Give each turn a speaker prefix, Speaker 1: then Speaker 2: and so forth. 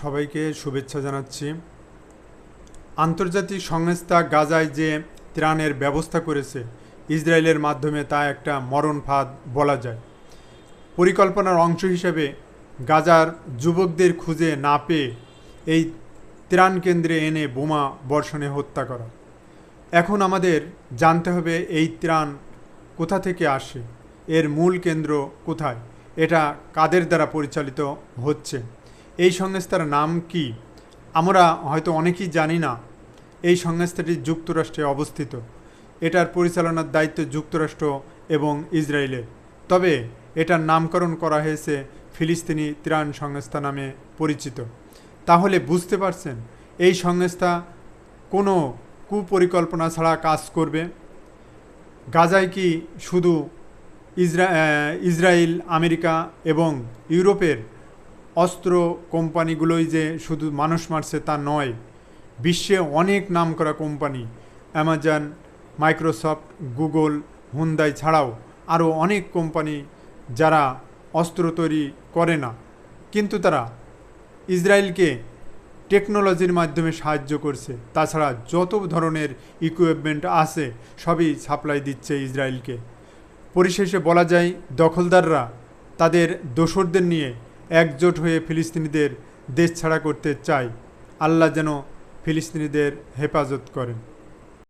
Speaker 1: সবাইকে শুভেচ্ছা জানাচ্ছি। আন্তর্জাতিক সংস্থা গাজায় যে ত্রাণের ব্যবস্থা করেছে, ইসরায়েলের মাধ্যমে তা একটা মরণ ফাঁদ বলা যায়। পরিকল্পনার অংশ হিসেবে গাজার যুবকদের খুঁজে না পেয়ে এই ত্রাণ কেন্দ্রে এনে বোমা বর্ষণে হত্যা করা। এখন আমাদের জানতে হবে এই ত্রাণ কোথা থেকে আসে, এর মূল কেন্দ্র কোথায়, এটা কাদের দ্বারা পরিচালিত হচ্ছে? এই সংস্থার নাম কি? আমরা হয়তো অনেকেই জানি না। এই সংস্থাটি যুক্তরাষ্ট্রে অবস্থিত। এটার পরিচালনার দায়িত্ব যুক্তরাষ্ট্র এবং ইসরায়েলের। তবে এটার নামকরণ করা হয়েছে ফিলিস্তিনি ত্রাণ সংস্থা নামে পরিচিত। তাহলে বুঝতে পারছেন, এই সংস্থা কোনো কুপরিকল্পনা ছাড়া কাজ করবে? গাজায় কি শুধু ইসরা ইসরায়েল, আমেরিকা এবং ইউরোপের অস্ত্র কোম্পানিগুলোই যে শুধু মানুষ মারছে তা নয়, বিশ্বে অনেক নামকরা company Amazon Microsoft Google Hyundai ছাড়াও আরও অনেক কোম্পানি যারা অস্ত্র তৈরি করে না। কিন্তু তারা ইসরায়েলকে টেকনোলজির মাধ্যমে সাহায্য করছে। তাছাড়া যত ধরনের ইকুইপমেন্ট আছে, সবই সাপ্লাই দিচ্ছে ইসরায়েলকে। পরিশেষে বলা যায়, দখলদাররা তাদের দোসরদের নিয়ে একজোট হয়ে ফিলিস্তিনিদের দেশ ছাড়া করতে চায়। আল্লাহ যেন ফিলিস্তিনিদের হেফাজত করেন।